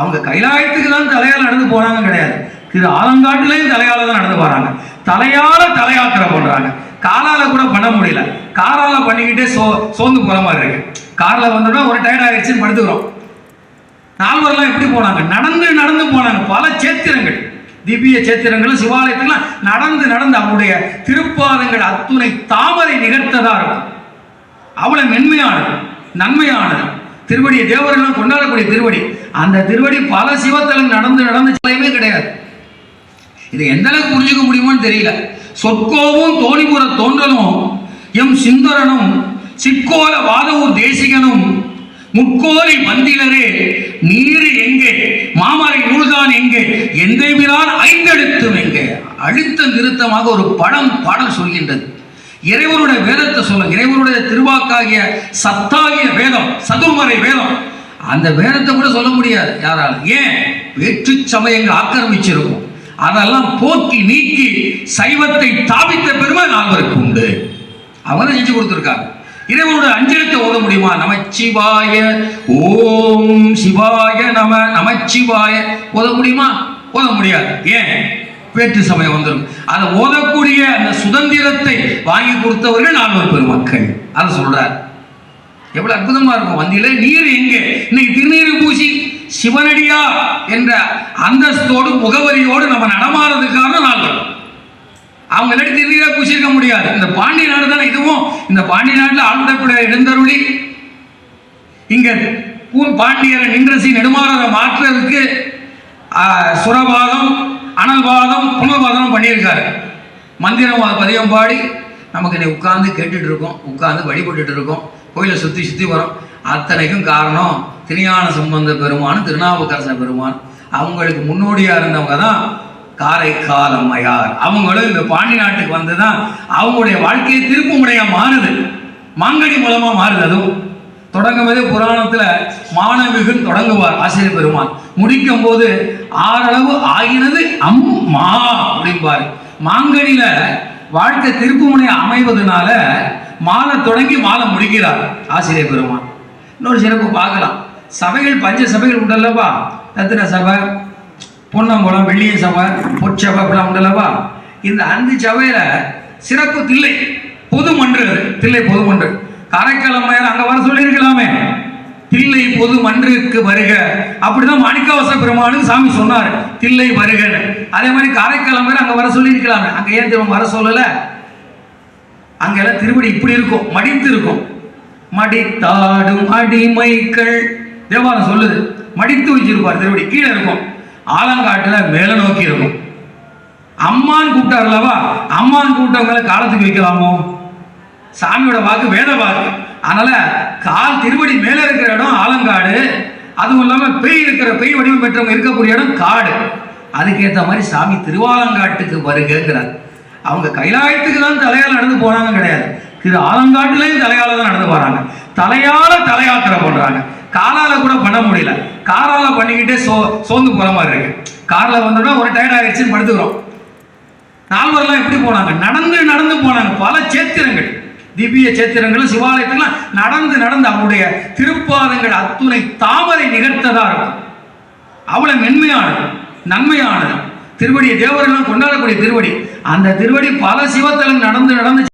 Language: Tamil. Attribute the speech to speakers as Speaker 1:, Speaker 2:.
Speaker 1: அவங்க கைலாயத்துக்கு தான் தலையால் நடந்து போறாங்க கிடையாது. திரு ஆலங்காட்டிலையும் தலையால தான் நடந்து போறாங்க. தலையால தலையாத்திரை பண்றாங்க காலால கூட பண்ண முடியல. காரால பண்ணிக்கிட்டே சோ சோர்ந்து போற மாதிரி இருக்கு. கார்ல வந்தோம்னா ஒரு டயர்ட் ஆயிடுச்சுன்னு படுத்துக்கிறோம். நால்வரெல்லாம் எப்படி போனாங்க? நடந்து நடந்து போனாங்க. பல சேத்திரங்கள். திவ்ய சேத்திரங்கள் சிவாலயத்துக்குலாம் நடந்து நடந்து அவருடைய திருப்பாதங்கள் அத்துணை தாமரை நிகழ்த்ததா இருக்கும். அவ்வளவு மென்மையானது நன்மையானது. திருவடியை தேவரெல்லாம் கொண்டாடக்கூடிய திருவடி. அந்த திருவடி பல சிவத்தலம் நடந்து நடந்து சிலையுமே கிடையாது. இதை எந்த அளவுக்கு புரிஞ்சுக்க முடியுமோன்னு தெரியல. சொற்கோவும் தோணிபுர தோன்றலும் எம் சிந்தரனும் சிக்கோல வாதவூர் தேசிகனும் முக்கோலி மந்திலரே நீர் எங்கே மாமரை நூல்தான் எங்கே எந்தெவிரான் ஐந்தெழுத்தும் எங்கே? அழுத்த நிறுத்தமாக ஒரு படம் பாடல் சொல்கின்றது. இறைவனுடைய வேதத்தை சொல்ல இறைவனுடைய திருவாக்காகிய சத்தாகிய வேதம் சதுர்மறை வேதம் அந்த வேதத்தை கூட சொல்ல முடியாது யாரால். ஏன்? வேற்று சமயங்கள் ஆக்கிரமிச்சிருக்கும். அதெல்லாம் போக்கி நீக்கி சைவத்தை தாபித்த பெருமை நால்வருக்கு உண்டு. அவங்க செஞ்சு கொடுத்துருக்காங்க இறைவனுடைய அஞ்சலத்தை ஓத முடியுமா? நமச்சிவாய ஓம் சிவாய நம நமச்சிவாய. ஓத முடியுமா? ஓத முடியாது. ஏன்? வேற்று சமயம் வந்துடும் அதை ஓதக்கூடிய அந்த சுதந்திரத்தை வாங்கி கொடுத்தவர்கள் நால்வர் பெருமக்கள். அதை சொல்றார். எவ்வளவு அற்புதமா இருக்கும். வந்தியில நீர் எங்கே? இன்னைக்கு திருநீர் பூசி சிவனடியா என்ற அந்தஸ்தோடு முகவரியோடு நம்ம நடமாறதுக்கான நாள்கள் அவங்க இல்லாட்டி திருநீரை பூசியிருக்க முடியாது. இந்த பாண்டிய நாடு தானே இதுவும்? இந்த பாண்டிய நாட்டில் ஆழ்ந்தப்பட எழுந்தருளி இங்க பூன் பாண்டியரை நின்றசி நெடுமாறரை மாற்றுறதுக்கு சுரபாதம் அனல்வாதம் புனர்வாதம் பண்ணியிருக்காரு. மந்திரம் பதியம் பாடி நமக்கு இன்னைக்கு உட்கார்ந்து கேட்டுட்டு இருக்கோம் உட்கார்ந்து வழிபட்டுட்டு இருக்கோம் கோயிலை சுற்றி சுற்றி வரோம். அத்தனைக்கும் காரணம் திருஞான சம்பந்த பெருமான் திருநாவுக்கரச பெருமான். அவங்களுக்கு முன்னோடியாக இருந்தவங்க தான் காரைக்கால் அம்மையார் அவங்களும் இந்த பாண்டி நாட்டுக்கு வந்து தான் அவங்களுடைய வாழ்க்கையை திருப்பு முறையாக மாறுது. மாங்கனி மூலமாக மாறுது அதுவும். தொடங்கும் போதே புராணத்துல மாணவிகள் தொடங்குவார் ஆசிரியர் பெருமான். முடிக்கும் போது ஆறளவு ஆகினது அம்மா அப்படிம்பாரு. மாங்கனியில வாழ்க்கை திருப்புமுனை அமைவதனால மாலை தொடங்கி மாலை முடிக்கிறார் ஆசிரியர் பெருமான். இன்னொரு சிறப்பு பார்க்கலாம். சபைகள் பஞ்ச சபைகள் உண்டல்லவா? ரத்தின சபை பொன்னம்பலம் வெள்ளிய சபை பொற்சபை அப்படிலாம் உண்டல்லவா? இந்த அஞ்சு சபையில சிறப்பு தில்லை பொதுமன்று மன்று தில்லை பொதுமன்று. காரைக்காலம்மையார் அங்கே வர சொல்லியிருக்கலாமே. தில்லை பொது மன்றுக்கு வருக. அப்படிதான் மாணிக்கவாச பெருமானுக்கு சாமி சொன்னார். தில்லை வருகன்னு அதே மாதிரி காரைக்காலம் வேற அங்க வர சொல்லியிருக்கலாம் அங்க ஏன் திரும்ப வர சொல்லல? அங்கெல்லாம் திருப்படி இப்படி இருக்கும். மடித்து இருக்கும். மடித்தாடும் அடிமைகள். தேவாரம் சொல்லுது. மடித்து வச்சிருப்பார் திருப்படி கீழே இருக்கும். ஆலங்காட்டுல மேல நோக்கி இருக்கும். அம்மான் கூப்பிட்டார்லவா அம்மான் கூப்பிட்டவங்களை காலத்துக்கு வைக்கலாமோ? சாமியோட வாக்கு வேத வாக்கு. அதனால கால் திருவடி மேலே இருக்கிற இடம் ஆலங்காடு. அதுவும் இல்லாமல் பெய் இருக்கிற பெய் வடிவம் பெற்றவங்க இருக்கக்கூடிய இடம் காடு. அதுக்கேற்ற மாதிரி சாமி திருவாலங்காட்டுக்கு வருகிறார் அவங்க கைலாயத்துக்கு தான் தலையால் நடந்து போனாங்க கிடையாது. திரு ஆலங்காட்டுலேயும் தலையால தான் நடந்து போறாங்க. தலையால தலையாத்திரை பண்றாங்க காலால கூட பண்ண முடியல. காரால பண்ணிக்கிட்டே சோ சோர்ந்து போற மாதிரி இருக்கு. காரில் வந்தோம்னா ஒரு டயர்ட் ஆயிடுச்சுன்னு படுத்துக்கிறோம். நால்வரெல்லாம் எப்படி போனாங்க? நடந்து நடந்து போனாங்க. பல சேத்திரங்கள். திவ்ய சேத்திரங்களும் சிவாலயத்துக்குலாம் நடந்து நடந்து அவருடைய திருப்பாதங்கள் அத்துணை தாமரை நிகழ்த்ததா இருக்கும். அவ்வளவு மென்மையானது நன்மையானது. திருவடி தேவரெல்லாம் கொண்டாடக்கூடிய திருவடி. அந்த திருவடி பல சிவத்தலம் நடந்து நடந்து